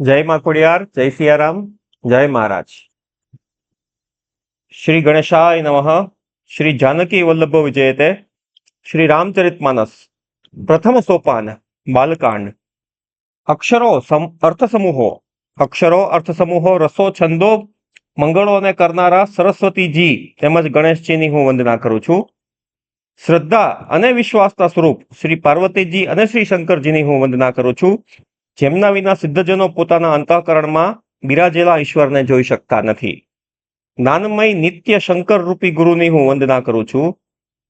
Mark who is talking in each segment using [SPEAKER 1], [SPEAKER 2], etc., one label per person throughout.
[SPEAKER 1] જય મા ખોડિયાર, જય સિયારામ, જય મહારાજ. શ્રી ગણેશાય નમઃ, શ્રી જાનકી વલ્લભ વિજયતે, શ્રી રામચરિત માનસ, પ્રથમ સોપાન, બાલકાંડ. અક્ષરો અર્થ સમૂહો અક્ષરો અર્થ સમૂહો રસો, છંદો મંગળોને કરનારા સરસ્વતીજી તેમજ ગણેશજીની હું વંદના કરું છું. શ્રદ્ધા અને વિશ્વાસના સ્વરૂપ શ્રી પાર્વતીજી અને શ્રી શંકરજીની હું વંદના કરું છું. જેમના વિના સિદ્ધજનો પોતાના અંતઃકરણમાં બિરાજેલા ઈશ્વરને જોઈ શકતા નથી. જ્ઞાનમય નિત્ય શંકર રૂપી ગુરુની હું વંદના કરું છું,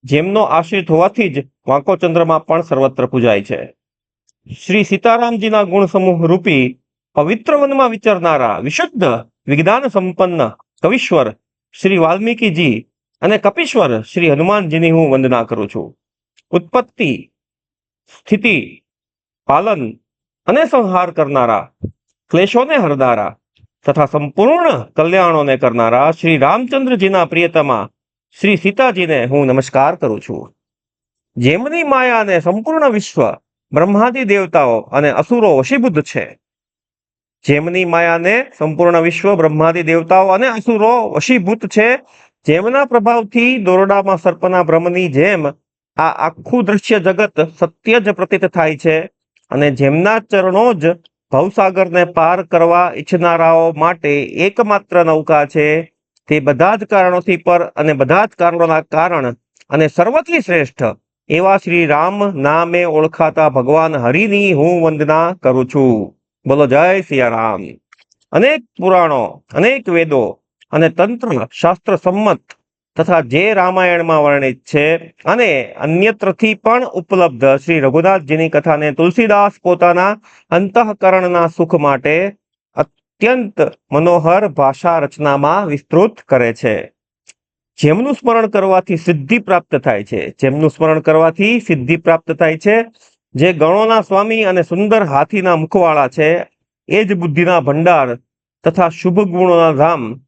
[SPEAKER 1] જેમનો આશ્રિત હોવાથી જ વાંકો ચંદ્રમાં પણ સર્વત્ર પૂજાય છે. શ્રી સીતારામજીના ગુણ સમૂહ રૂપી પવિત્ર વનમાં વિચરનારા વિશુદ્ધ, વિજ્ઞાન સંપન્ન કવિશ્વર શ્રી વાલ્મીકીજી અને કપીશ્વર શ્રી હનુમાનજીની હું વંદના કરું છું. ઉત્પત્તિ, સ્થિતિ, પાલન અને સંહાર કરનારા, ક્લેશોને હરનારા તથા સંપૂર્ણ કલ્યાણોને કરનારા શ્રી રામચંદ્રજીના પ્રિયતમા, શ્રી સીતાજીને હું નમસ્કાર કરું છું. જેમની માયાને સંપૂર્ણ વિશ્વ બ્રહ્માદિ દેવતાઓ અને અસુરો વશીભૂત છે. જેમની માયાને સંપૂર્ણ વિશ્વ બ્રહ્માદિ દેવતાઓ અને અસુરો વશીભૂત છે, જેમના પ્રભાવથી દોરડામાં સર્પના ભ્રમની જેમ આ આખું દ્રશ્ય જગત સત્ય જ પ્રતીત થાય છે. અને જેમના ચરણો જ ભવસાગરને પાર કરવા ઈચ્છનારાઓ માટે એકમાત્ર નૌકા છે, તે બધા જ કારણોથી પર અને બધા જ કારણોના કારણ અને સર્વથી શ્રેષ્ઠ એવા શ્રી રામ નામે ઓળખાતા ભગવાન હરિની હું વંદના કરું છું. બોલો જય સિયારામ. અનેક પુરાણો, અનેક વેદો અને તંત્ર શાસ્ત્ર સંમત તથા જે રામાયણમાં વર્ણિત છે અને અન્યત્રથી પણ ઉપલબ્ધ શ્રી રઘુનાથજીની કથાને તુલસીદાસ પોતાના અંતઃકરણના સુખ માટે અત્યંત મનોહર ભાષા રચનામાં વિસ્તૃત કરે છે. જેમનું સ્મરણ કરવાથી સિદ્ધિ પ્રાપ્ત થાય છે. જેમનું સ્મરણ કરવાથી સિદ્ધિ પ્રાપ્ત થાય છે. જે ગણોના સ્વામી અને સુંદર હાથીના મુખવાળા છે. એ જ બુદ્ધિના ભંડાર તથા શુભ ગુણોના ધામ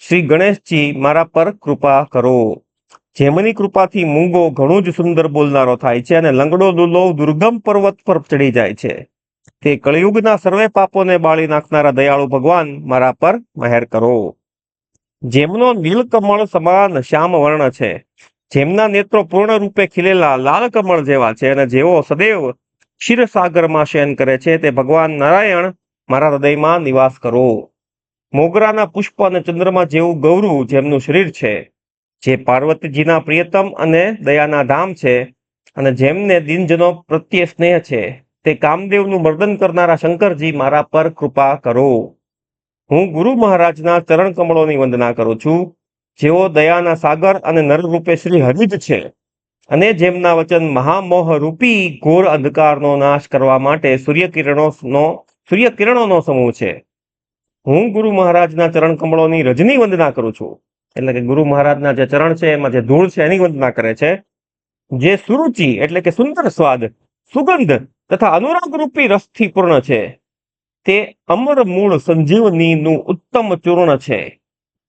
[SPEAKER 1] શ્રી ગણેશજી મારા પર કૃપા કરો. જેમની કૃપાથી મૂંગો ઘણું જ સુંદર બોલનારો થાય છે અને લંગડો દુલ્લો દુર્ગમ પર્વત પર ચડી જાય છે. તે કળિયુગના સર્વે પાપોને બાળી નાખનારા દયાળુ ભગવાન મારા પર મહેર કરો. જેમનો નીલકમળ સમાન શ્યામ વર્ણ છે. જેમના નેત્રો પૂર્ણ રૂપે ખીલેલા લાલ કમળ જેવા છે અને જેઓ સદૈવ ક્ષીરસાગરમાં શયન કરે છે, તે ભગવાન નારાયણ મારા હૃદયમાં નિવાસ કરો. મોગરાના પુષ્પ અને ચંદ્રમા જેવું ગૌરવ જેમનું શરીર છે, જે પાર્વતીજીના પ્રિયતમ અને દયાના ધામ છે અને જેમને દિનજનો પ્રત્યે સ્નેહ છે, તે કામદેવનું મર્દન કરનારા શંકરજી મારા પર કૃપા કરો. હું ગુરુ મહારાજના ચરણ કમળોની વંદના કરું છું. જેઓ દયાના સાગર અને નરરૂપે શ્રી હરિજ છે અને જેમના વચન મહામોહ રૂપી ઘોર અંધકારનો નાશ કરવા માટે સૂર્યકિરણોનો સૂર્યકિરણોનો સમૂહ છે. હું ગુરુ મહારાજના ચરણ કમળોની રજની વંદના કરું છું. એટલે કે ગુરુ મહારાજના જે ચરણ છે, એમાં જે ધૂળ છે, એની વંદના કરે છે. જે સુરુચિ એટલે કે સુંદર સ્વાદ, સુગંધ તથા અનુરાગ રૂપી રસથી પૂર્ણ છે. તે અમર મૂળ સંજીવનીનું ઉત્તમ ચૂર્ણ છે.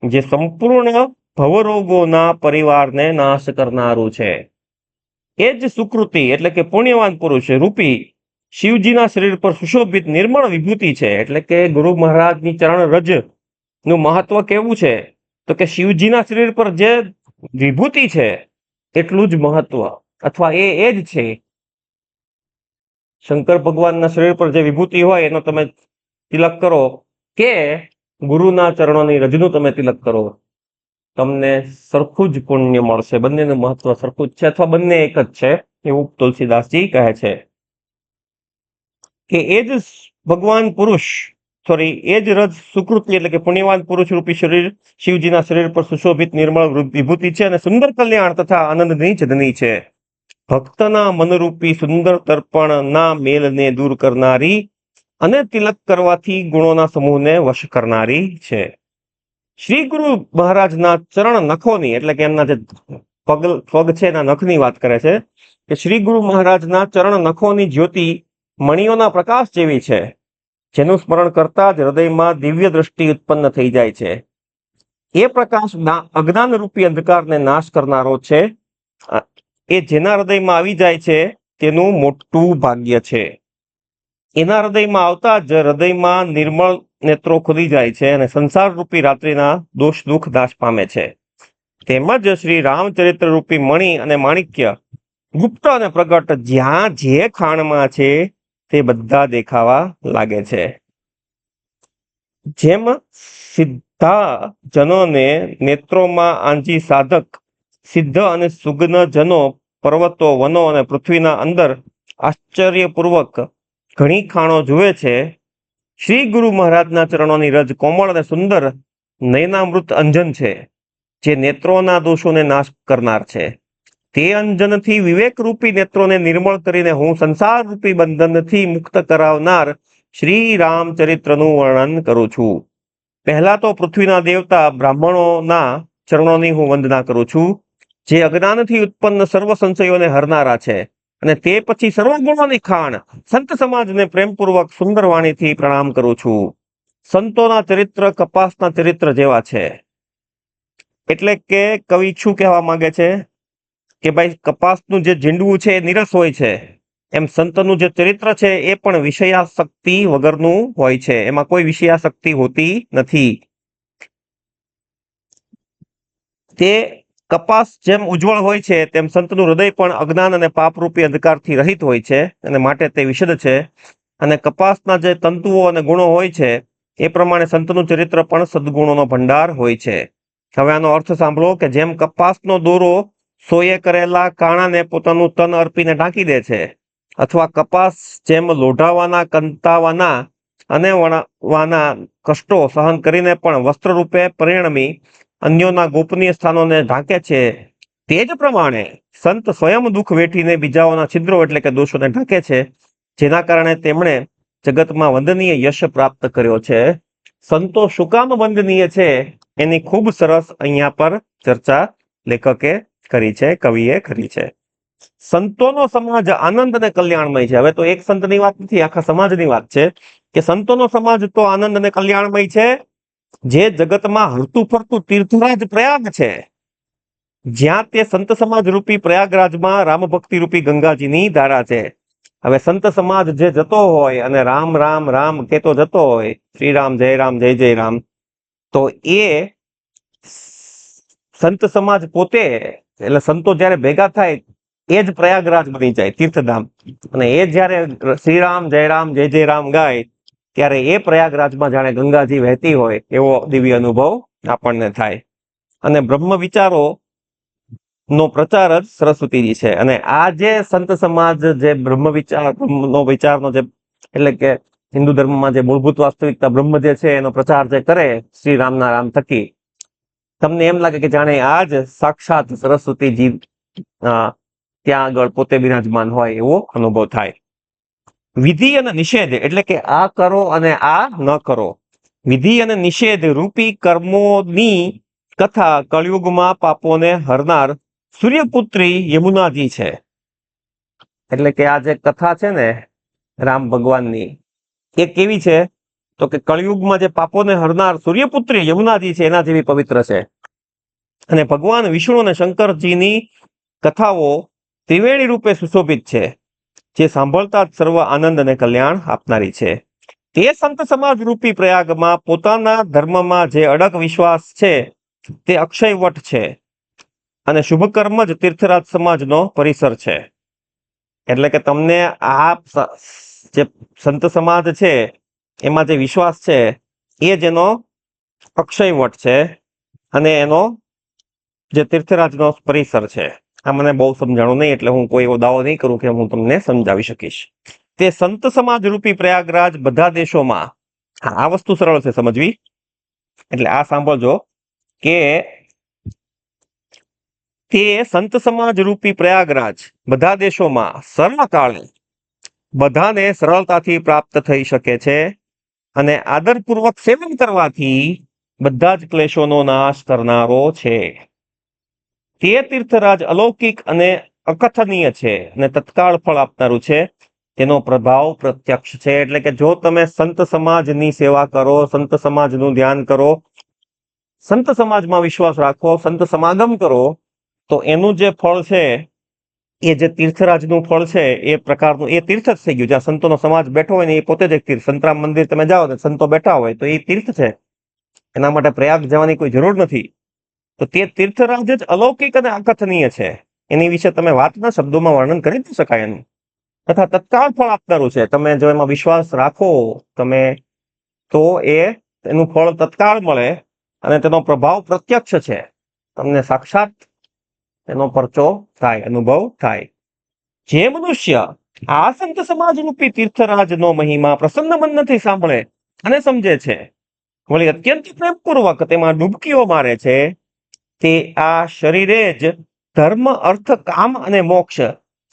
[SPEAKER 1] જે સંપૂર્ણ ભવરોગોના પરિવારને નાશ કરનારું છે. એ જ સુકૃતિ એટલે કે પુણ્યવાન પુરુષ રૂપી શિવજીના શરીર પર સુશોભિત નિર્મળ વિભૂતિ છે. એટલે કે ગુરુ મહારાજની ચરણ રજનું મહત્વ કેવું છે? તો કે શિવજીના શરીર પર જે વિભૂતિ છે, એટલું જ મહત્વ. અથવા એ એ જ છે. શંકર ભગવાનના શરીર પર જે વિભૂતિ હોય, એનો તમે તિલક કરો કે ગુરુના ચરણોની રજનું તમે તિલક કરો. તમને સરખું જ પુણ્ય મળશે. બંનેનું મહત્વ સરખું જ છે અથવા બંને એક જ છે, એવું તુલસીદાસજી કહે છે. કે એ જ ભગવાન પુરુષ સોરી એ જ રજ સુકૃતિ એટલે કે પુણ્યવાન પુરુષ રૂપી શરીર, શિવજીના શરીર પર સુશોભિત નિર્મળ વિભૂતિ છે અને સુંદર કલ્યાણ તથા આનંદની જનની છે. ભક્તના મનરૂપી સુંદર તર્પણના મેલને દૂર કરનારી અને તિલક કરવાથી ગુણોના સમૂહને વશ કરનારી છે. શ્રી ગુરુ મહારાજના ચરણ નખોની, એટલે કે એમના જે પગ પગ છે એના નખની વાત કરે છે, કે શ્રી ગુરુ મહારાજના ચરણ નખોની જ્યોતિ મણિઓના પ્રકાશ જેવી છે. જેનું સ્મરણ કરતા જ હૃદયમાં દિવ્ય દ્રષ્ટિ ઉત્પન્ન થઈ જાય છે. એ પ્રકાશ અજ્ઞાન રૂપી અંધકારને નાશ કરનારો છે. એ જેના હૃદયમાં આવી જાય છે, તેનું મોટું ભાગ્ય છે. એના હૃદયમાં આવતા જ હૃદયમાં નિર્મળ નેત્રો ખુલી જાય છે અને સંસાર રૂપી રાત્રિના દોષ દુઃખ નાશ પામે છે. તેમજ શ્રી રામચરિત્ર રૂપી મણિ અને માણિક્ય ગુપ્ત અને પ્રગટ જ્યાં જે ખાણમાં છે તે બધા દેખાવા લાગે છે. જેમ સિદ્ધા જનોને નેત્રોમાં આંજી સાધક, સિદ્ધ અને સુગ્ન જનો પર્વતો, વનો અને પૃથ્વીના અંદર આશ્ચર્યપૂર્વક ઘણી ખાણો જુએ છે, શ્રી ગુરુ મહારાજના ચરણોની રજ કોમળ અને સુંદર નયનામૃત અંજન છે, જે નેત્રોના દોષોને નાશ કરનાર છે. તે અંજનથી વિવેક રૂપી નેત્રોને નિર્મળ કરીને હું સંસાર રૂપી બંધનથી મુક્ત કરાવનાર શ્રી રામચરિત્રનું વર્ણન કરું છું. પહેલા તો પૃથ્વીના દેવતા બ્રાહ્મણોના ચરણોની હું વંદના કરું છું, જે અજ્ઞાનથી ઉત્પન્ન સર્વ સંશયોને હરનારા છે અને તે પછી સર્વગુણોની ખાણ સંત સમાજને પ્રેમપૂર્વક સુંદર વાણીથી પ્રણામ કરું છું. સંતોના ચરિત્ર કપાસના ચરિત્ર જેવા છે. એટલે કે કવિ શું કહેવા માંગે છે. કે ભાઈ કપાસનું જે ઝીંડવું છે, એ નિરસ હોય છે. એમ સંતનું જે ચરિત્ર છે, એ પણ વિષયાશક્તિ વગરનું હોય છે. એમાં કોઈ વિષયાશક્તિ હોતી નથી. તે કપાસ જેમ ઉજ્જવળ હોય છે, તેમ સંતનું હૃદય પણ અજ્ઞાન અને પાપરૂપી અંધકારથી રહિત હોય છે અને માટે તે વિશદ છે. અને કપાસના જે તંતુઓ અને ગુણો હોય છે, એ પ્રમાણે સંતનું ચરિત્ર પણ સદગુણોનો ભંડાર હોય છે. હવે આનો અર્થ સાંભળો કે જેમ કપાસનો દોરો સોએ કરેલા કાણાને પોતાનું તન અર્પીને ઢાંકી દે છે. અથવા કપાસ જેમ લોઢાવાના, કંતાવાના અને વણવાના કષ્ટો સહન કરીને પણ વસ્ત્ર રૂપે પરિણમી અન્યોના ગોપનીય સ્થાનોને ઢાંકે છે. તે જ પ્રમાણે સંત સ્વયં દુઃખ વેઠીને બીજાઓના છિદ્રો એટલે કે દોષોને ઢાંકે છે, જેના કારણે તેમણે જગતમાં વંદનીય યશ પ્રાપ્ત કર્યો છે. સંતો શું કામ વંદનીય છે? એની ખૂબ સરસ અહીંયા પર ચર્ચા લેખકે કરી છે, કવિએ કરી છે. સંતોનો સમાજ આનંદ અને કલ્યાણમય છે. હવે તો એક સંતની વાત નથી, આખા સમાજની વાત છે કે સંતોનો સમાજ તો આનંદ અને કલ્યાણમય છે. જે જગતમાં હરતું ફરતું તીર્થરાજ પ્રયાગ છે. જ્યાં તે સંત સમાજ રૂપી પ્રયાગરાજમાં રામ ભક્તિ રૂપી ગંગાજીની ધારા છે. હવે સંત સમાજ જે જતો હોય અને રામ રામ રામ કેતો જતો હોય શ્રી રામ જય રામ, જય જય રામ, તો એ સંત સમાજ પોતે એટલે સંતો જયારે ભેગા થાય, એ જ પ્રયાગરાજ બની જાય, તીર્થધામ. અને એ જયારે શ્રીરામ, જયરામ, જય જય રામ ગાય, ત્યારે એ પ્રયાગરાજમાં જાણે ગંગાજી વહેતી હોય, એવો દિવ્ય અનુભવ આપણને થાય. અને બ્રહ્મ વિચારો નો પ્રચાર જ સરસ્વતીજી છે. અને આ જે સંત સમાજ જે બ્રહ્મ વિચાર નો વિચારનો જે, એટલે કે હિન્દુ ધર્મમાં જે મૂળભૂત વાસ્તવિકતા બ્રહ્મ જે છે, એનો પ્રચાર જે કરે શ્રી રામના રામ થકી તમને એમ લાગે કે જાણે આ જ સાક્ષાત સરસ્વતીજી ત્યાં આગળ પોતે બિરાજમાન હોય એવો અનુભવ થાય. વિધિ અને નિષેધ એટલે કે આ કરો અને આ ન કરો. વિધિ અને નિષેધ રૂપી કર્મોની કથા કળિયુગમાં પાપોને હરનાર સૂર્યપુત્રી યમુનાજી છે. એટલે કે આ જે કથા છે ને રામ ભગવાનની, એ કેવી છે? તો કે કળિયુગમાં જે પાપોને હરનાર સૂર્યપુત્રી યમુનાજી છે, એના જેવી પવિત્ર છે. અને ભગવાન વિષ્ણુ અને શંકરજીની કથાઓ ત્રિવેણી રૂપે સુશોભિત છે, જે સાંભળતા જ સર્વ આનંદ અને કલ્યાણ આપનારી છે. તે સંત સમાજ રૂપી પ્રયાગમાં પોતાના ધર્મમાં જે અડગ વિશ્વાસ છે, તે અક્ષયવટ છે અને શુભકર્મ જ તીર્થરાજ સમાજનો પરિસર છે. એટલે કે તમને આ જે સંત સમાજ છે એમાં જે વિશ્વાસ છે, એ જ એનો અક્ષય વટ છે અને એનો જે તીર્થરાજનો પરિસર છે. આ મને બહુ સમજાણું નહીં, એટલે હું કોઈ એવો દાવો નહીં કરું કે હું તમને સમજાવી શકીશ. તે સંત સમાજ રૂપી પ્રયાગરાજ બધા દેશોમાં આ વસ્તુ સરળ છે સમજવી. એટલે આ સાંભળજો કે તે સંત સમાજ રૂપી પ્રયાગરાજ બધા દેશોમાં સર્વકાળે બધાને સરળતાથી પ્રાપ્ત થઈ શકે છે. અને આદરપૂર્વક સેવન કરવાથી બધા જ ક્લેશોનો નાશ કરનારો છે. તે તીર્થરાજ અલૌકિક અને અકથનીય છે અને તત્કાળ ફળ આપનારું છે. તેનો પ્રભાવ પ્રત્યક્ષ છે. એટલે કે જો તમે સંત સમાજની સેવા કરો, સંત સમાજનું ધ્યાન કરો, સંત સમાજમાં વિશ્વાસ રાખો, સંત સમાગમ કરો, તો એનું જે ફળ છે એ જે તીર્થરાજનું ફળ છે, એ પ્રકારનું એ તીર્થ જ થઈ ગયું. જ્યાં સંતોનો સમાજ બેઠો હોય ને એ પોતે જ એક તીર્થ. સંતરામ મંદિર તમે જાઓ ને, સંતો બેઠા હોય, તો એ તીર્થ છે. એના માટે પ્રયાગ જવાની કોઈ જરૂર નથી. તો તે તીર્થરાજ જ અલૌકિક અને અકથનીય છે. એની વિશે તમે વાતના શબ્દોમાં વર્ણન કરી જ શકાય એનું. તથા તત્કાળ ફળ આપનારું છે. તમે જો એમાં વિશ્વાસ રાખો, તમે તો એ એનું ફળ તત્કાળ મળે અને તેનો પ્રભાવ પ્રત્યક્ષ છે. તમને સાક્ષાત એનો પરચો થાય, અનુભવ થાય. જે મનુષ્ય આ સંત સમાજ રૂપી તીર્થરાજનો મહિમા પ્રસન્ન મનથી સાંભળે અને સમજે છે, વળી અત્યંત પ્રેમપૂર્વક તેમાં ડૂબકીઓ મારે છે, તે આ શરીરે જ ધર્મ, અર્થ, કામ અને મોક્ષ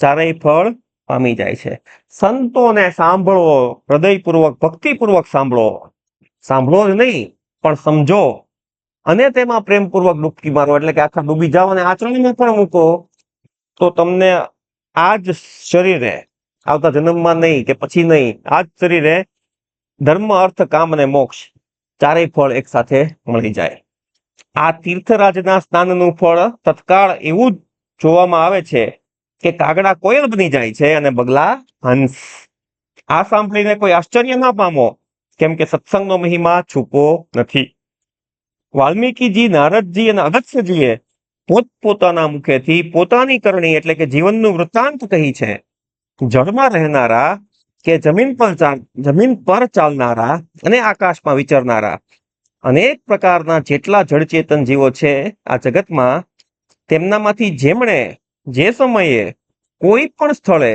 [SPEAKER 1] ચારેય ફળ પામી જાય છે. સંતોને સાંભળો હૃદયપૂર્વક, ભક્તિપૂર્વક સાંભળો. સાંભળો જ નહીં, પણ સમજો અને તેમાં પ્રેમપૂર્વક ડૂબકી મારો, એટલે કે આખા ડૂબી જાઓ અને આચરણમાં પણ મૂકો, તો તમને આ જ શરીરે, આવતા જન્મમાં નહીં કે પછી નહીં, આ જ શરીરે ધર્મ, અર્થ, કામ અને મોક્ષ ચારેય ફળ એક સાથે મળી જાય. આ તીર્થરાજના સ્નાનનું ફળ તત્કાળ એવું જ જોવામાં આવે છે કે કાગડા કોયલ બની જાય છે અને બગલા હંસ. આ સાંભળીને કોઈ આશ્ચર્ય ના પામો, કેમ કે સત્સંગનો મહિમા છૂપો નથી. વાલ્મીકીજી, નારદજી અને અગત્યજીએ પોતપોતાના મુખેથી પોતાની કરણી એટલે કે જીવનનું વૃત્તાંત કહી છે. જળમાં રહેનારા કે જમીન પર જમીન પર ચાલનારા અને આકાશમાં વિચરનારા અનેક પ્રકારના જેટલા જળચેતન જીવો છે આ જગતમાં, તેમનામાંથી જેમણે જે સમયે કોઈ પણ સ્થળે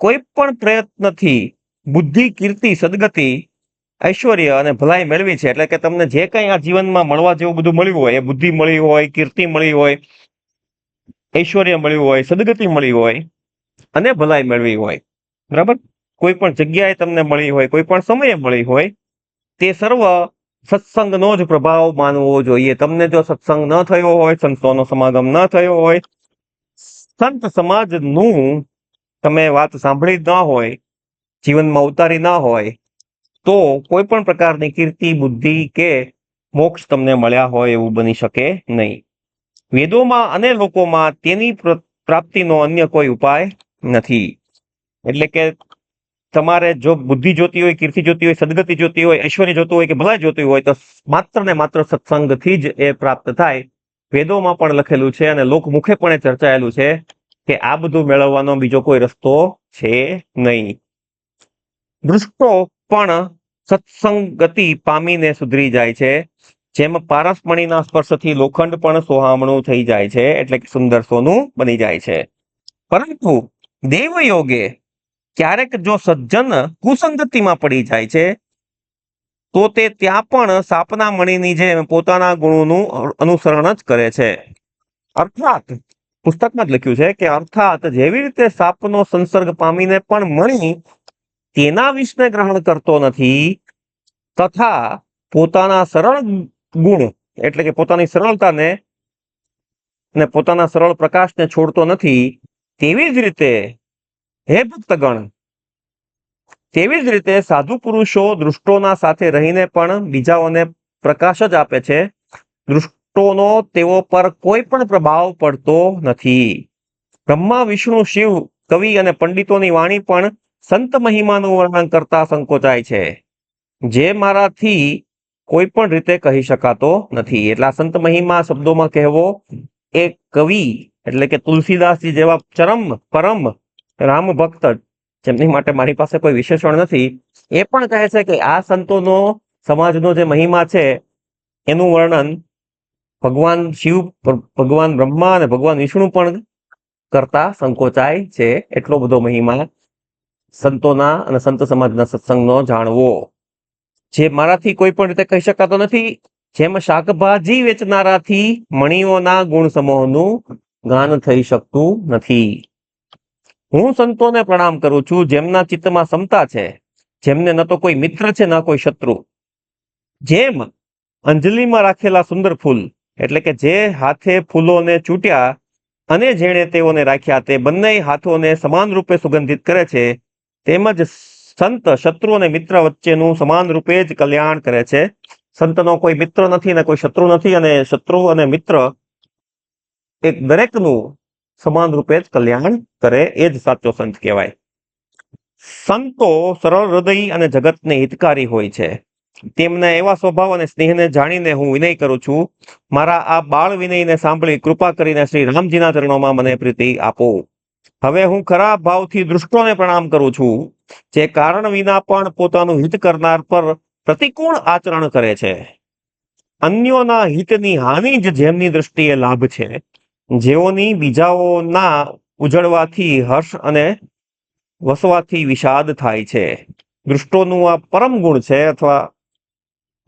[SPEAKER 1] કોઈ પણ પ્રયત્નથી બુદ્ધિ, કીર્તિ, સદગતિ ઐશ્વર્ય અને ભલાઈ મેળવી છે. એટલે કે તમને જે કંઈ આ જીવનમાં મળવા જેવું બધું મળ્યું હોય, એ બુદ્ધિ મળી હોય, કીર્તિ મળી હોય, ઐશ્વર્ય મળ્યું હોય, સદગતિ મળી હોય અને ભલાઈ મેળવી હોય. બરાબર? કોઈ પણ જગ્યાએ તમને મળી હોય, કોઈ પણ સમયે મળી હોય, તે સર્વ સત્સંગનો જ પ્રભાવ માનવો જોઈએ. તમને જો સત્સંગ ન થયો હોય, સંતોનો સમાગમ ન થયો હોય, સંત સમાજનું તમે વાત સાંભળી ન હોય, જીવનમાં ઉતારી ન હોય તો કોઈ પણ પ્રકારની કીર્તિ, બુદ્ધિ કે મોક્ષ તમને મળ્યા હોય એવું બની શકે નહીં. વેદોમાં અને લોકોમાં તેની પ્ર- પ્રાપ્તિનો અન્ય કોઈ ઉપાય નથી. એટલે કે તમારે જો બુદ્ધિ જોતી હોય, કીર્તિ જોતી હોય, સદગતિ જોતી હોય, ઐશ્વર્ય જોતું હોય કે ભલાઈ જોતી હોય, તો માત્ર ને માત્ર સત્સંગથી જ એ પ્રાપ્ત થાય. વેદોમાં પણ લખેલું છે અને લોકમુખે પણ એ ચર્ચાયેલું છે કે આ બધું મેળવવાનો બીજો કોઈ રસ્તો છે નહીં. દૃષ્ટો પણ સત્સંગતિ પામીને સુધરી જાય છે. જેમ પારસમણીના સ્પર્શથી લોખંડ પણ સોહામણું થઈ જાય છે, એટલે કે સુંદર સોનું બની જાય છે. પરંતુ દેવયોગે ક્યારેક જો સજ્જન કુસંગતિમાં પડી જાય છે, તો તે ત્યાં પણ સાપના મણીની જેમ પોતાના ગુણોનું અનુસરણ જ કરે છે. અર્થાત, પુસ્તકમાં જ લખ્યું છે કે અર્થાત જેવી રીતે સાપનો સંસર્ગ પામીને પણ મણી તેના વિષને ગ્રહણ કરતો નથી, તથા પોતાના સરળ ગુણ, એટલે કે પોતાની સરળતાને ને પોતાના સરળ પ્રકાશને છોડતો નથી, તેવી જ રીતે હે ભક્તગણ, તેવી જ રીતે સાધુ પુરુષો દૃષ્ટોના સાથે રહીને પણ બીજાઓને પ્રકાશ જ આપે છે. દૃષ્ટોનો તેઓ પર કોઈ પણ પ્રભાવ પડતો નથી. બ્રહ્મા, વિષ્ણુ, શિવ, કવિ અને પંડિતોની વાણી પણ સંત મહિમાનું વર્ણન કરતા સંકોચાય છે. જે મારાથી કોઈ પણ રીતે કહી શકાતો નથી. એટલે સંત મહિમા શબ્દોમાં કહેવો એ કવિ, એટલે કે તુલસીદાસજી જેવા ચરમ, પરમ, રામ ભક્ત, જેમની માટે મારી પાસે કોઈ વિશેષણ નથી, એ પણ કહે છે કે આ સંતોનો, સમાજનો જે મહિમા છે, એનું વર્ણન ભગવાન શિવ, ભગવાન બ્રહ્મા અને ભગવાન વિષ્ણુ પણ કરતા સંકોચાય છે. એટલો બધો મહિમા સંતોના અને સંત સમાજના સત્સંગનો જાણવો. જે મારાથી કોઈ પણ રીતે કહી શકાતો નથી. જેમ શાકભાજી વેચનારાથી મણીઓના ગુણ સમૂહનું ગાન થઈ શકતું નથી. હું સંતોને પ્રણામ કરું છું. જેમના ચિત્તમાં સમતા છે, જેમને ન તો કોઈ મિત્ર છે, ન કોઈ શત્રુ. જેમ અંજલિમાં રાખેલા સુંદર ફૂલ, એટલે કે જે હાથે ફૂલોને ચૂંટ્યા અને જેણે તેઓને રાખ્યા, તે બંને હાથોને સમાન રૂપે સુગંધિત કરે છે. તેમજ સંત શત્રુ અને મિત્ર વચ્ચેનું સમાન રૂપે જ કલ્યાણ કરે છે. સંતનો કોઈ મિત્ર નથી અને કોઈ શત્રુ નથી અને શત્રુ અને મિત્ર એક દરેકનું સમાન રૂપે જ કલ્યાણ કરે એ જ સાચો સંત કહેવાય. સંતો સરળ હૃદય અને જગતને હિતકારી હોય છે. તેમના એવા સ્વભાવ અને સ્નેહને જાણીને હું વિનય કરું છું. મારા આ બાળ વિનયને સાંભળી કૃપા કરીને શ્રી રામજીના ચરણોમાં મને પ્રીતિ આપો. હવે હું ખરા ભાવથી દૃષ્ટોને પ્રણામ કરું છું, જે કારણ વિના પણ પોતાનું હિત કરનાર પર પ્રતિકૂળ આચરણ કરે છે. અન્યોના હિતની હાનિ જ જેમની દ્રષ્ટિએ લાભ છે. જેઓની બીજાઓના ઉજળવાથી હર્ષ અને વસવાથી વિષાદ થાય છે. દૃષ્ટોનું આ પરમ ગુણ છે અથવા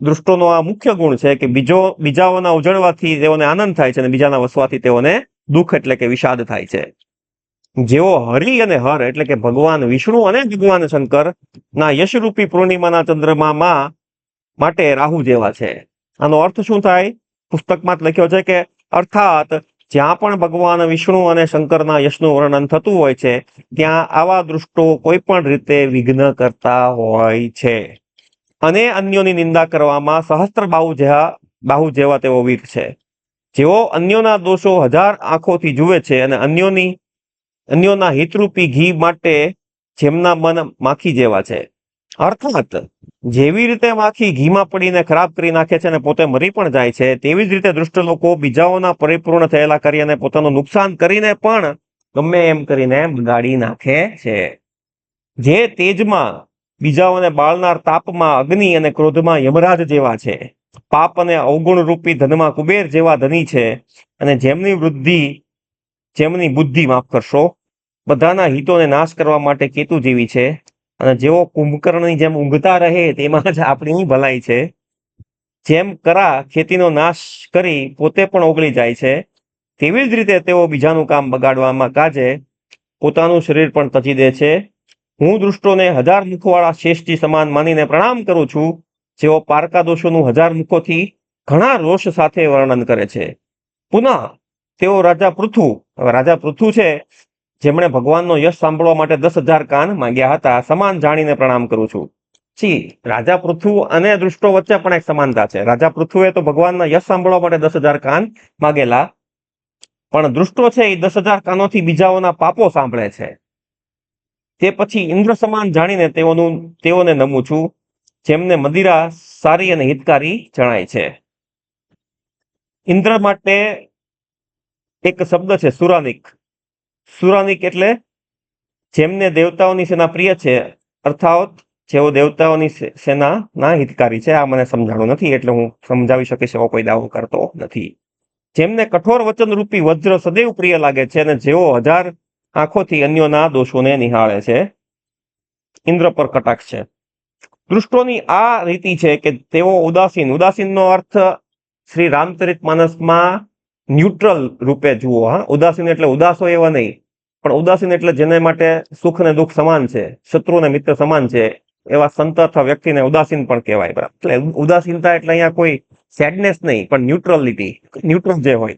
[SPEAKER 1] દૃષ્ટોનો આ મુખ્ય ગુણ છે કે બીજો, બીજાઓના ઉજળવાથી તેઓને આનંદ થાય છે અને બીજાના વસવાથી તેઓને દુઃખ એટલે કે વિષાદ થાય છે. જેઓ હરિ અને હર એટલે કે ભગવાન, વિષ્ણુ અને ભગવાન શંકર ના યશરૂપી પૂર્ણિમાના ચંદ્રમામાં માટે રાહુ જેવા છે. આનો અર્થ શું થાય? પુસ્તકમાં લખ્યો છે કે અર્થાત જ્યાં પણ ભગવાન, વિષ્ણુ અને શંકરના યશનું વર્ણન થતું હોય છે, ત્યાં આવા દૃષ્ટો કોઈ પણ રીતે વિઘ્ન કરતા હોય છે. અને અન્યોની નિંદા કરવામાં સહસ્ત્ર બાહુ જેવા બાહુ જેવા તેઓ વીર છે. જેઓ અન્યોના દોષો હજાર આંખોથી જુએ છે અને અન્યોની અન્યોના હિતરૂપી ઘી માટે જેમના મન માખી જેવા છે. અર્થાત, જેવી રીતે માખી ઘીમાં પડીને ખરાબ કરી નાખે છે અને પોતે મરી પણ જાય છે, તેવી જ રીતે દુષ્ટ લોકો બીજાઓના પરિપૂર્ણ થયેલા કાર્યને પોતાનું નુકસાન કરીને પણ ગમે એમ કરીને બગાડી નાખે છે. જે તેજમાં બીજાઓને બાળનાર તાપમાં અગ્નિ અને ક્રોધમાં યમરાજ જેવા છે, પાપ અને અવગુણ રૂપી ધનમાં કુબેર જેવા ધની છે અને જેમની વૃદ્ધિ જેમની બુદ્ધિ માફ કરશો. બધાના હિતોને નાશ કરવા માટે કેતુ જેવી છે. અને જેઓ કુંભકર્ણની જેમ ઊંઘતા રહે તેમાં જ આપણી ભલાઈ છે. જેમ કરા ખેતીનો નાશ કરી પોતે પણ ઓગળી જાય છે. તેવી જ રીતે તેઓ બીજાનું કામ બગાડવામાં કાજે પોતાનું શરીર પણ તજી દે છે. હું દૃષ્ટોને હજાર મુખવાળા શ્રેષ્ઠી સમાન માનીને પ્રણામ કરું છું, જેઓ પારકા દોષોનું હજાર મુખોથી ઘણા રોષ સાથે વર્ણન કરે છે. પુનઃ તેઓ રાજા પૃથુ રાજા પૃથુ છે, જેમણે ભગવાનનો યશ સાંભળવા માટે દસ હજાર કાન માંગ્યા હતા, સમાન જાણીને પ્રણામ કરું છું. જી, રાજા પૃથુ અને દૃષ્ટો વચ્ચે પણ એક સમાનતા છે. રાજા પૃથુએ તો ભગવાનના યશ સાંભળવા માટે દસ હજાર કાન માગેલા, પણ દૃષ્ટો છે એ દસ હજાર કાનોથી બીજાઓના પાપો સાંભળે છે. તે પછી ઇન્દ્ર સમાન જાણીને તેઓનું, તેઓને નમું છું, જેમને મદિરા સારી અને હિતકારી જણાય છે. ઇન્દ્ર માટે એક શબ્દ છે, સુરાનિક. સુરાનિક એટલે જેમને દેવતાઓની સેના પ્રિય છે, અર્થાત જેઓ દેવતાઓની સેના સેનાના હિતકારી છે, આ મને સમજાણું નથી, એટલે હું સમજાવી શકીશ એવો કોઈ દાવો કરતો નથી. જેમને કઠોર વચન રૂપી વજ્ર સદૈવ પ્રિય લાગે છે અને જેઓ હજાર આંખોથી અન્યોના દોષોને નિહાળે છે, ઇન્દ્ર પર કટાક્ષ છે. દૃષ્ટોની આ રીતિ છે કે તેઓ ઉદાસીન. ઉદાસીનનો અર્થ શ્રી રામચરિત માનસમાં ન્યુટ્રલ રૂપે જુઓ, હા. ઉદાસીન એટલે ઉદાસો એવા નહીં. પણ ઉદાસીન એટલે જેને માટે સુખ ને દુઃખ સમાન છે, શત્રુ અને મિત્ર સમાન છે, એવા સંત અથવા વ્યક્તિને ઉદાસીન પણ કહેવાય. બરાબર. એટલે ઉદાસીનતા એટલે અહીંયા કોઈ સેડનેસ નહીં, પણ ન્યુટ્રલિટી ન્યુટ્રલ જે હોય.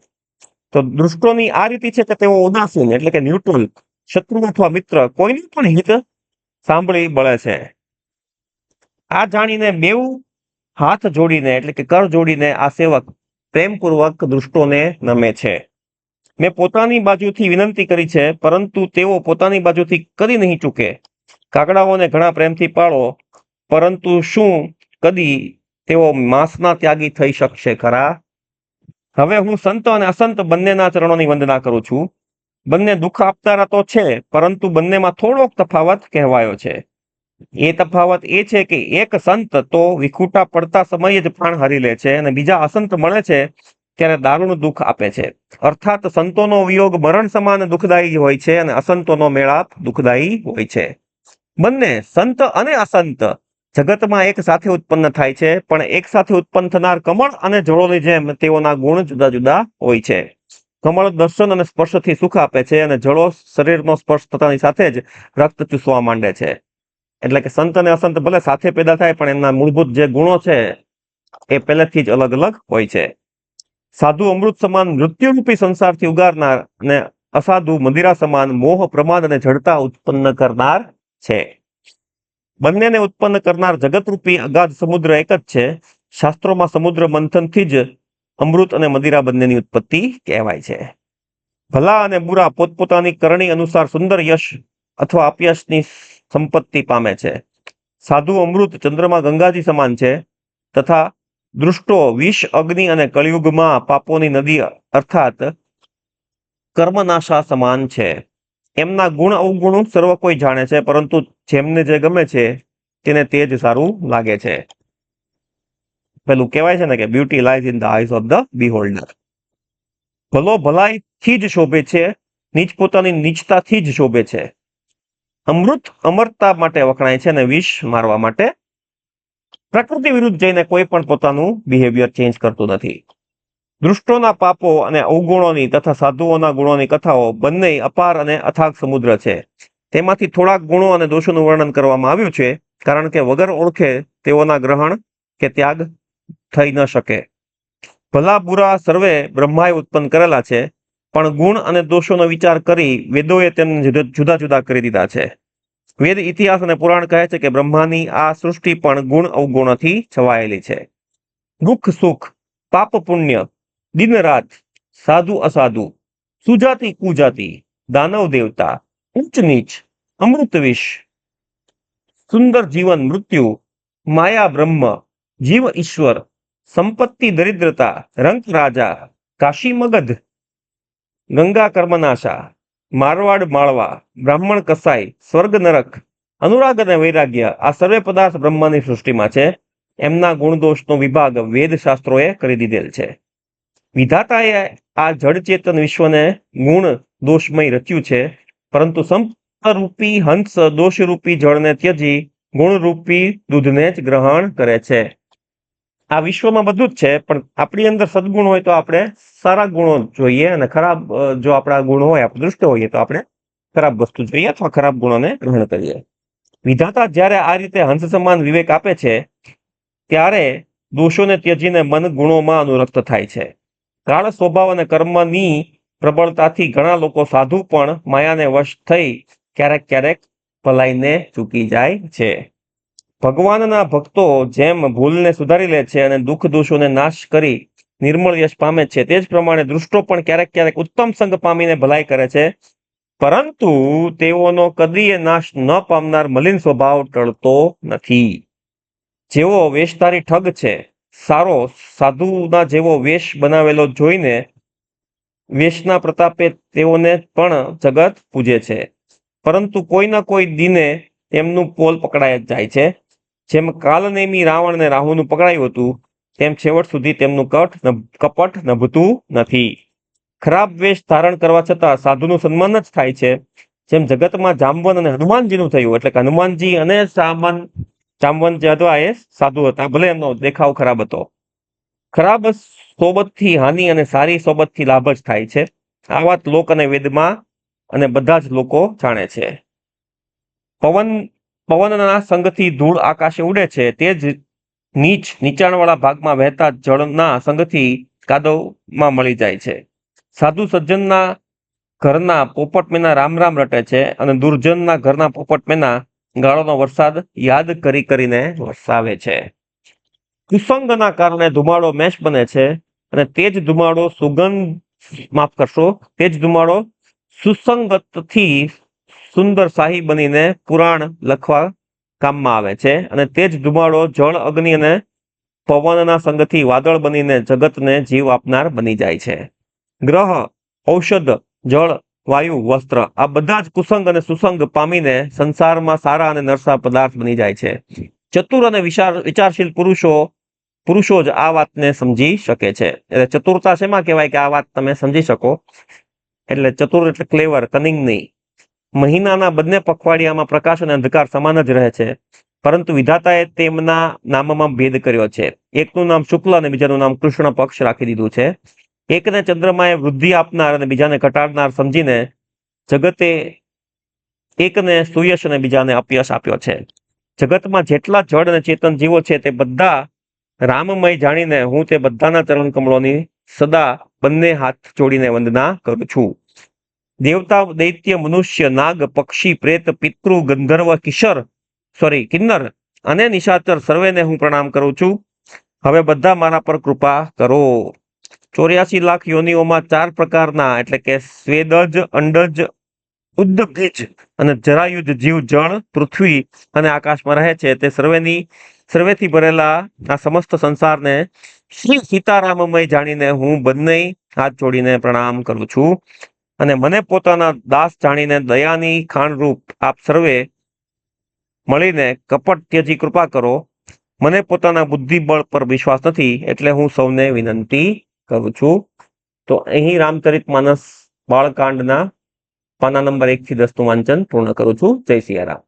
[SPEAKER 1] તો દૃષ્ટોની આ રીતિ છે કે તેઓ ઉદાસીન, એટલે કે ન્યુટ્રલ શત્રુ અથવા મિત્ર, કોઈનું પણ હિત સાંભળી બળે છે. આ જાણીને બેઉ હાથ જોડીને, એટલે કે કર જોડીને આ સેવક પ્રેમપૂર્વક દૃષ્ટોને નમે છે. મેં પોતાની બાજુથી વિનંતી કરી છે, પરંતુ તેઓ પોતાની બાજુથી કરી નહીં ચૂકે. કાગડાઓને ઘણા પ્રેમથી પાળો, પરંતુ શું કદી તેઓ માંસના ત્યાગી થઈ શકશે ખરા? હવે હું સંત અને અસંત બંનેના ચરણોની વંદના કરું છું. બંને દુઃખ આપનારા તો છે, પરંતુ બંનેમાં થોડોક તફાવત કહેવાયો છે. એ તફાવત એ છે કે એક સંત તો વિખૂટા પડતા સમયે જ પ્રાણ હરી લે છે અને બીજા અસંત મળે છે ત્યારે દારૂણ દુઃખ આપે છે. અર્થાત સંતોનો વિયોગ મરણ સમાન દુઃખદાયી હોય છે અને અસંતોનો મેળાપ દુઃખદાયી હોય છે. બંને સંત અને અસંત જગતમાં એક સાથે ઉત્પન્ન થાય છે, પણ એક સાથે ઉત્પન્ન થનાર કમળ અને જળોની જેમ તેઓના ગુણ જુદા જુદા હોય છે. કમળ દર્શન અને સ્પર્શથી સુખ આપે છે અને જળો શરીરનો સ્પર્શ થતાની સાથે જ રક્ત ચૂસવા માંડે છે. એટલે કે સંત અને અસંત ભલે સાથે પેદા થાય, પણ એમના મૂળભૂત જે ગુણો છે, એ પહેલેથી જ અલગ અલગ હોય છે. સાધુ અમૃત સમાન મૃત્યુરૂપી સંસારથી ઉગારનાર અને અસાધુ મદિરા સમાન મોહ, પ્રમાદ અને જડતા ઉત્પન્ન કરનાર છે. બંનેને ઉત્પન્ન કરનાર જગતરૂપી અગાધ સમુદ્ર એક જ છે. શાસ્ત્રોમાં સમુદ્ર મંથનથી જ અમૃત અને મદિરા બંનેની ઉત્પત્તિ કહેવાય છે. ભલા અને બુરા પોતપોતાની કરણી અનુસાર સુંદર યશ અથવા અપયશની સંપત્તિ પામે છે. સાધુ અમૃત ચંદ્રમાં ગંગાજી સમાન છે તથા દૃષ્ટો વિષ, અગ્નિ અને કળિયુગમાં પાપોની નદી અર્થાત કર્મનાશા સમાન છે. એમના ગુણ અવગુણ સર્વ કોઈ જાણે છે, પરંતુ જેમને જે ગમે છે તેને તે જ સારું લાગે છે. પેલું કહેવાય છે ને કે beauty lies in the eyes of the beholder ભલો ભલાઈથી જ શોભે છે, નીચ પોતાની નીચતાથી જ શોભે છે. અમૃત અમરતા માટે વખણાય છે અને વિષ મારવા માટે પ્રકૃતિ વિરુદ્ધ જઈને કોઈ પણ પોતાનું બિહેવિયર ચેન્જ કરતું નથી. દૃષ્ટોના પાપો અને અવગુણોની તથા સાધુઓના ગુણોની કથાઓ બંને અપાર અને અથાગ સમુદ્ર છે. તેમાંથી થોડાક ગુણો અને દોષોનું વર્ણન કરવામાં આવ્યું છે, કારણ કે વગર ઓળખે તેઓના ગ્રહણ કે ત્યાગ થઈ ન શકે. ભલા બુરા સર્વે બ્રહ્માએ ઉત્પન્ન કરેલા છે પણ ગુણ અને દોષોનો વિચાર કરી વેદોએ તેમને જુદા જુદા કરી દીધા છે. વેદ ઇતિહાસ અને પુરાણ કહે છે કે બ્રહ્માની આ સૃષ્ટિ પણ ગુણ અવગુણોથી છવાયેલી છે. દુઃખ, સુખ, પાપ, પુણ્ય દિન રાત સાધુ, અસાધુ, સુજાતિ, કુજાતિ, દાનવ, દેવતા, ઉચ્ચ નીચ, અમૃત વિષ, સુંદર જીવન, મૃત્યુ, માયા, બ્રહ્મ, જીવ, ઈશ્વર, સંપત્તિ, દરિદ્રતા રંક રાજા, કાશી, મગધ ગંગા કર્મનાશા, મારવાડ માળવા, બ્રાહ્મણ કસાઈ, સ્વર્ગ નરક, અનુરાગ અને વૈરાગ્ય આ સર્વે પદાર્થ બ્રહ્માની સૃષ્ટિમાં છે. એમના ગુણદોષનો વિભાગ વેદશાસ્ત્રોએ કરી દીધેલ છે. વિધાતાએ આ જળચેતન વિશ્વને ગુણ દોષમય રચ્યું છે, પરંતુ સંપરૂપી હંસ દોષરૂપી જળને ત્યજી, ગુણરૂપી દૂધને જ ગ્રહણ કરે છે. આ વિશ્વમાં બધું જ છે, પણ આપણી અંદર સદગુણ હોય તો આપણે સારા ગુણો જોઈએ અને ખરાબ જો આપણા ગુણ હોય, આપણે દૃષ્ટ હોઈએ તો આપણે ખરાબ વસ્તુ જોઈએ અથવા ખરાબ ગુણોને ગ્રહણ કરીએ. વિધાતા જ્યારે આ રીતે હંસ સમાન વિવેક આપે છે, ત્યારે દોષોને ત્યજીને મન ગુણોમાં અનુરક્ત થાય છે. કાળ સ્વભાવ અને કર્મની પ્રબળતાથી ઘણા લોકો સાધુ પણ માયાને વશ થઈ ક્યારેક ક્યારેક ભલાઈને ચૂકી જાય છે. ભગવાનના ભક્તો જેમ ભૂલને સુધારી લે છે અને દુઃખ દોષોને નાશ કરી નિર્મળ યશ પામે છે, તે જ પ્રમાણે દૃષ્ટો પણ ક્યારેક ક્યારેક ઉત્તમ સંગ પામીને ભલાઈ કરે છે. પરંતુ તેઓનો કદીય નાશ ન પામનાર મલિન સ્વભાવ ટળતો નથી. જેવો વેશધારી ઠગ છે, સારો સાધુના જેવો વેશ બનાવેલો જોઈને વેશના પ્રતાપે તેઓને પણ જગત પૂજે છે. પરંતુ કોઈના કોઈ દિને તેમનું પોલ પકડાય જ જાય છે. જેમ કાલનેમી રાવણને રાહુનું પકડાયું હતું, તેમ છેવટ સુધી તેમનું કટ કપટ નભતું નથી. ખરાબ વેશ ધારણ કરવા છતાં સાધુનું સન્માન જ થાય છે. જેમ જગતમાં જામવન અને હનુમાનજીનું થયું, એટલે કે હનુમાનજી અને સામન, જામવન જે હતા એ સાધુ હતા, ભલે એમનો દેખાવ ખરાબ હતો. ખરાબ સોબતથી હાનિ અને સારી સોબતથી લાભ જ થાય છે. આ વાત લોક અને વેદમાં અને બધા જ લોકો જાણે છે. પવન પવનના સંગથી ધૂળ આકાશે ઉડે છે. તે જ નીચ નીચાણવાળા ભાગમાં વહેતા જળના સંગથી કાદવમાં મળી જાય છે. સાધુ સજ્જનના ઘરના પોપટ મેના રામ રામ રટે છે અને દુર્જનના ઘરના પોપટ મેના ગાળોનો વરસાદ યાદ કરી કરીને વરસાવે છે. કુસંગના કારણે ધુમાડો મેશ બને છે અને તે જ ધુમાડો સુગંધ માફ કરશો, તે જ ધુમાડો સુસંગતથી સુંદર શાહી બનીને પુરાણ લખવા કામમાં આવે છે અને તે જ ધુમાડો જળ અગ્નિ અને પવનના સંગથી વાદળ બનીને જગતને જીવ આપનાર બની જાય છે. ગ્રહ, ઔષધ, જળ, વાયુ, વસ્ત્ર આ બધા જ કુસંગ અને સુસંગ પામીને સંસારમાં સારા અને નરસા પદાર્થ બની જાય છે. ચતુર અને વિચાર વિચારશીલ પુરુષો પુરુષો જ આ વાતને સમજી શકે છે. એટલે ચતુરતા શેમાં કહેવાય કે આ વાત તમે સમજી શકો? એટલે ચતુર એટલે ક્લેવર, કનિંગ નહીં. મહિનાના બંને પખવાડિયામાં પ્રકાશ અને અંધકાર સમાન જ રહે છે. પરંતુ વિધાતાએ તેમના નામમાં ભેદ કર્યો છે. એકનું નામ શુક્લ અને બીજાનું નામ કૃષ્ણ પક્ષ રાખી દીધું છે. એકને ચંદ્રમાએ વૃદ્ધિ આપનાર અને બીજાને ઘટાડનાર સમજીને જગતે એકને સુયશ અને બીજાને અપયશ આપ્યો છે. જગતમાં જેટલા જડ અને ચેતન જીવો છે તે બધા રામમય જાણીને હું તે બધાના ચરણ કમળોની સદા બંને હાથ જોડીને વંદના કરું છું. દેવતા દૈત્ય મનુષ્ય નાગ પક્ષી પ્રેત પિતૃ ગંધર્વ કિશોર સોરી કિન્નર અને નિશાચર સર્વેને હું પ્રણામ કરું છું. હવે બધા મારા પર કૃપા કરો. ચોર્યાસી લાખ યોનિઓમાં ચાર પ્રકારના, એટલે કે સ્વેદજ, અંડજ ઉદ્દભીજ અને જરાયુજ જીવ, જળ, પૃથ્વી અને આકાશમાં રહે છે. તે સર્વેની, સર્વેથી ભરેલા આ સમસ્ત સંસારને શ્રી સીતારામમય જાણીને હું બંને હાથ જોડીને પ્રણામ કરું છું. અને મને પોતાના દાસ જાણીને દયાની ખાણરૂપ આપ સર્વે મળીને કપટ ત્યજી કૃપા કરો. મને પોતાના બુદ્ધિબળ પર વિશ્વાસ નથી એટલે હું સૌને વિનંતી કરું છું. તો અહીં રામચરિત માનસ બાળકાંડના પાના નંબર એક થી દસનું વાંચન પૂર્ણ કરું છું. જય સિયારામ.